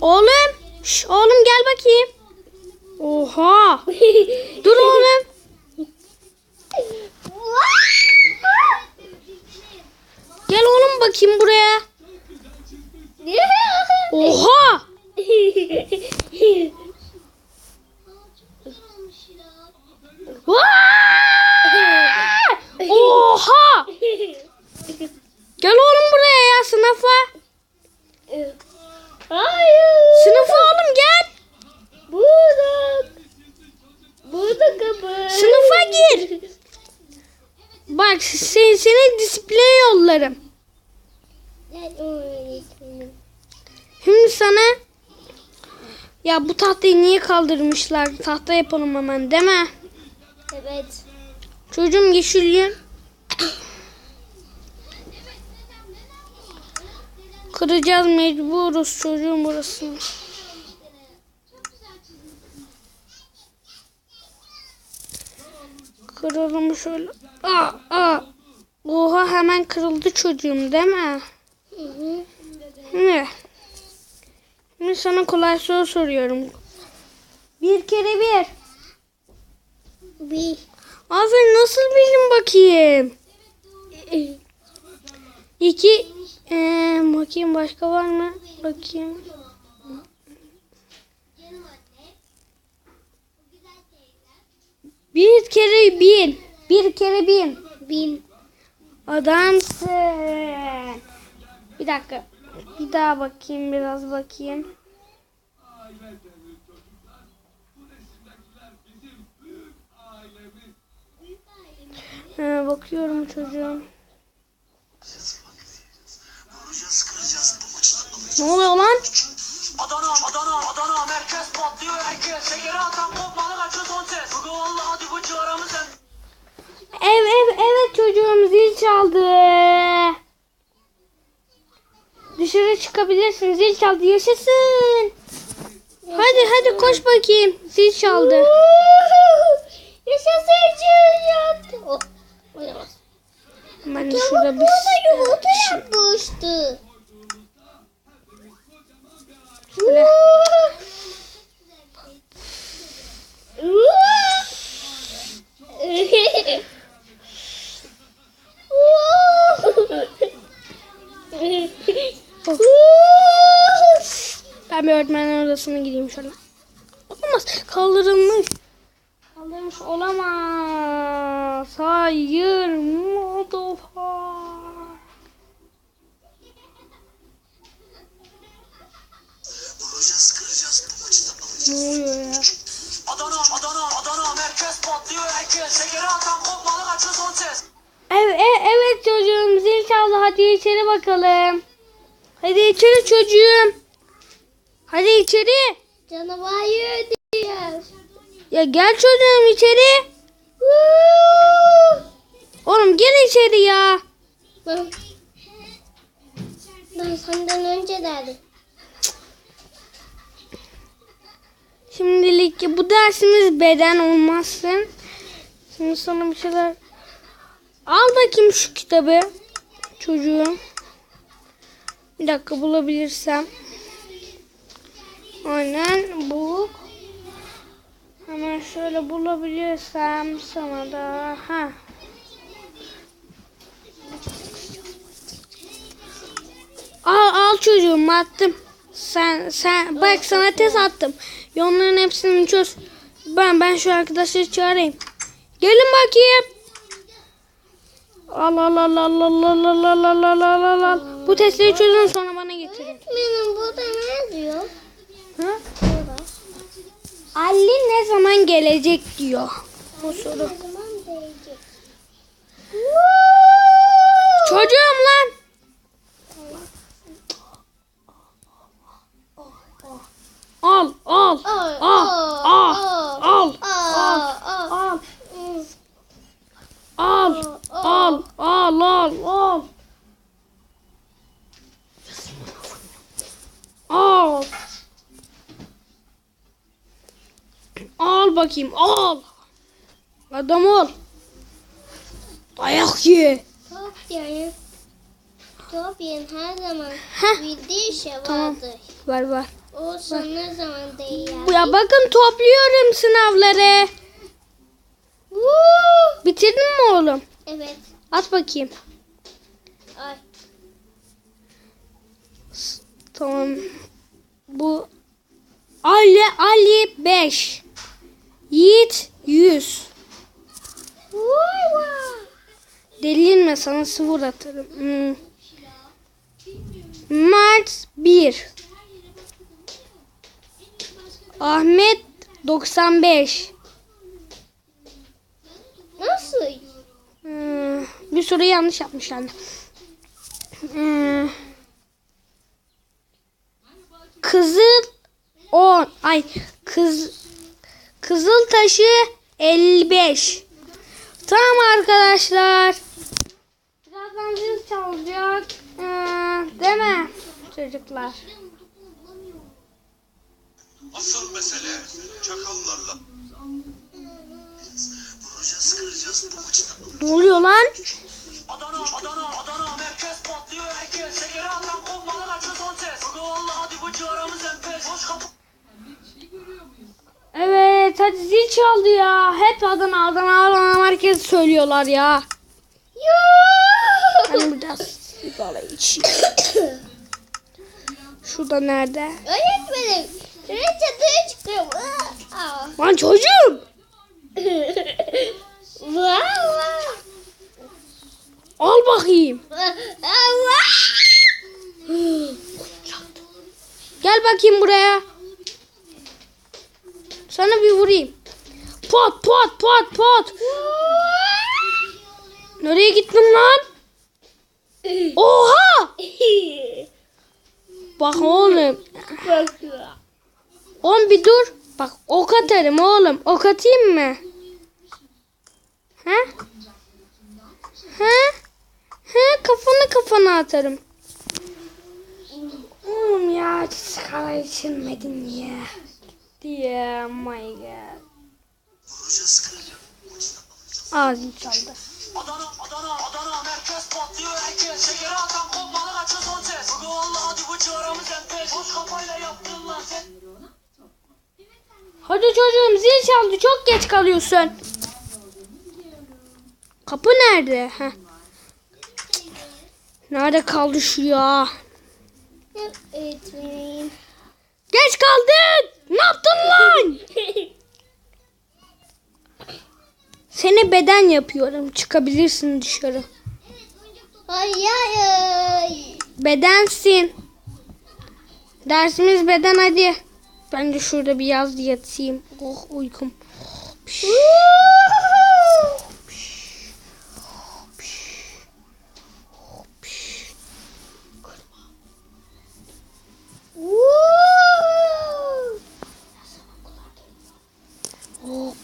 Oğlum. Şş, oğlum gel bakayım. Oha. Dur oğlum. Gel oğlum bakayım buraya. Oha. Vay! Oha. Gel oğlum buraya ya sınıfa. Hayır. Sınıfa oğlum gel. Burada. Burada kapı. Sınıfa gir. Bak seni, seni öğretmenim. Şimdi sana ya bu tahtayı niye kaldırmışlar? Tahta yapalım hemen değil mi? Evet. Çocuğum yeşilliğin. Kıracağız mecburuz çocuğum burasını. Kıralım şöyle. Aa, aa. Oha hemen kırıldı çocuğum değil mi? Hı hı. Şimdi, şimdi sana kolay soru soruyorum. Bir kere bir. Bir. Aferin nasıl bildin bakayım? İki. Ee, bakayım başka var mı? Bakayım. Bir kere bin. Bir kere bin. Bin. Adamsın. Bir dakika. Bir daha bakayım biraz bakayım. Ee, bakıyorum çocuğum. Ne oluyor lan? Adana, Adana, Adana merkez patlıyor herkes Şekeri atan kopmalı kaçıyor son ses Bugün valla hadi bu civarımız Ev ev evet çocuğum zil çaldı. Dışarı çıkabilirsin zil çaldı yaşasın. Hadi hadi koş bakayım zil çaldı. Yaşasın Cülyat. Oh. Oynamaz. Ben de şurada bir yumurta yapmıştı. Şöyle. Öğretmenin odasına gideyim şöyle. Olamaz. Kaldırılmış. Kaldırılmış olamaz. Hayır. Modofa. Ne oluyor ya? Adana, Adana, Adana merkez patlıyor herkes Şekeri atan kopmalı kaçıyor son ses Evet, e- evet çocuğum zil çaldı. Hadi içeri bakalım. Hadi içeri çocuğum. Hadi içeri. Canavar diyor. Ya gel çocuğum içeri. Oğlum gel içeri ya. Ben, ben senden önce derdim. Şimdilik bu dersimiz beden olmazsın. Şimdi sana bir şeyler... Al bakayım şu kitabı. Çocuğum. Bir dakika bulabilirsem. Aynen bu. Hemen şöyle bulabilirsem sana da. Ha. Al al çocuğum attım. Sen sen bak sana test attım. Yonların hepsini çöz. Ben ben şu arkadaşları çağırayım. Gelin bakayım. Al al al al al al al al al al al al. Bu testleri çözün sonra bana getirin. Benim burada ne yazıyor? Burada. Ali ne zaman gelecek diyor. Bu soru. Al bakayım al adam ol dayak ye Top yani. Top yani her zaman Heh. bildiği şey Tamam. vardır. ver ver O son zaman değil ya. Ya bakın topluyorum sınavları. Bitirdin mi oğlum? Evet. At bakayım. Ay. Tamam. Bu Ali Ali 5. Yiğit 100. Vay vay. Delinme sana sıfır atarım. Hmm. Mert 1. Ahmet 95. Nasıl? Hmm, bir soru yanlış yapmış anne. Hmm. Kızıl 10. Ay kız Kızıl taşı 55. Tamam arkadaşlar. Birazdan zil çalacak. Ee, değil mi çocuklar? Asıl mesele çakallarla. Vuracağız, kıracağız bu maçta. Ne oluyor lan? Adana, Adana, Adana merkez patlıyor herkes Şekeri atan kopmalı kaçıyor son ses valla hadi bu ciğaramız enfes Boş kapı Hadi zil çaldı ya. Hep Adana Adana Adana herkes söylüyorlar ya. Ben biraz sigara içeyim. Şurada nerede? Öğretmenim. Ben çatıya çıkıyorum. Lan çocuğum. Al bakayım. Gel bakayım buraya. Sana bir vurayım. Pot pot pot pot. Nereye gittin lan? Oha! Bak oğlum. Oğlum bir dur. Bak ok atarım oğlum. Ok atayım mı? He? He? He kafanı kafana atarım. Oğlum ya sigara içilmedin ya. Diye my god. Ağzım çaldı. Adana, Adana, Adana merkez patlıyor herkes Şekeri atan kopmalı kaçıyor son ses Bugü valla hadi bu ciğaramız enfes Boş kafayla yaptın lan sen Hadi çocuğum zil çaldı çok geç kalıyorsun. Kapı nerede? Heh. Nerede kaldı şu ya? Öğretmenim. Geç kaldın. Ne yaptın lan? Seni beden yapıyorum. Çıkabilirsin dışarı. Ay ay ay. Bedensin. Dersimiz beden hadi. Ben de şurada bir yaz yatayım. Oh uykum. Oh,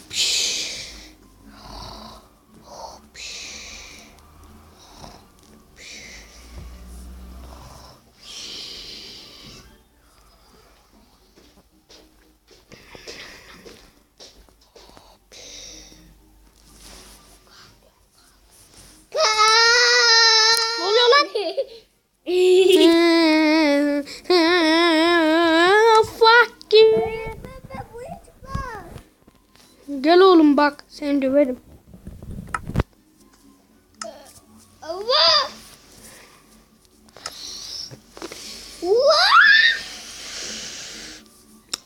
Gel oğlum bak seni döverim. Allah!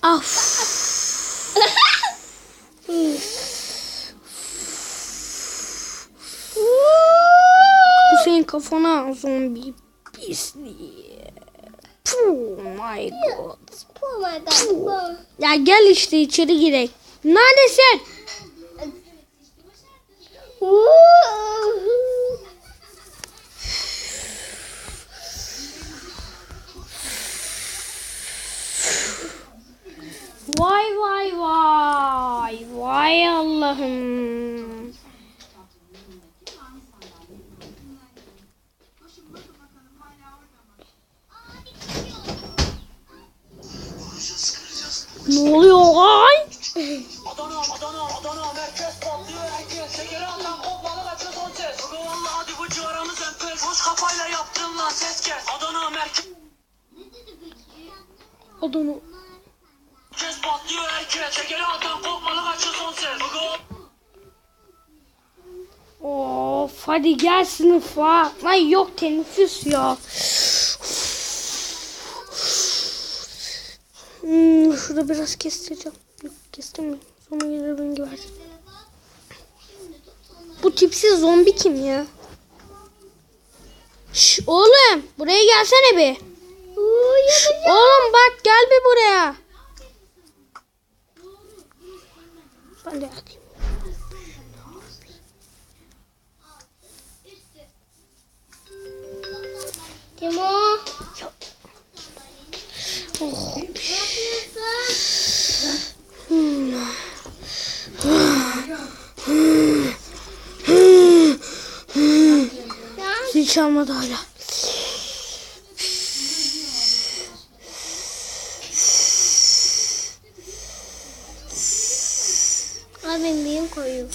Af. Bu senin kafana zombi pisliği. Puh, my god. Oh my god. Ya gel işte içeri girek. Neredesin? Vay vay vay. Vay Allah'ım. Ne oluyor ay? Kafayla yaptın lan ses kes Adana merkez Adana. erkek Şekeri atan kopmalı kaçıyor son ses Of hadi gel sınıfa. Lan yok teneffüs ya. Hmm, şurada biraz kestireceğim. Yok kestirmiyorum. Sonra gelir beni gebertir. Bu tipsiz zombi kim ya? Şş, oğlum buraya gelsene bir. Şş, oğlum bak gel bir buraya. Ben de yakayım. Çalmadı hala. Abi benim koyuyor.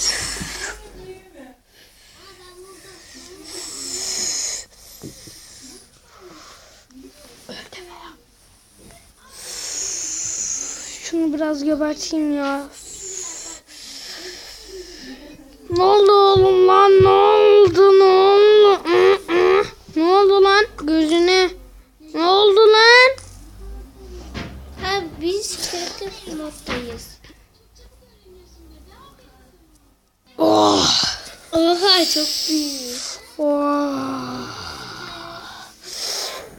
Şunu biraz geberteyim ya.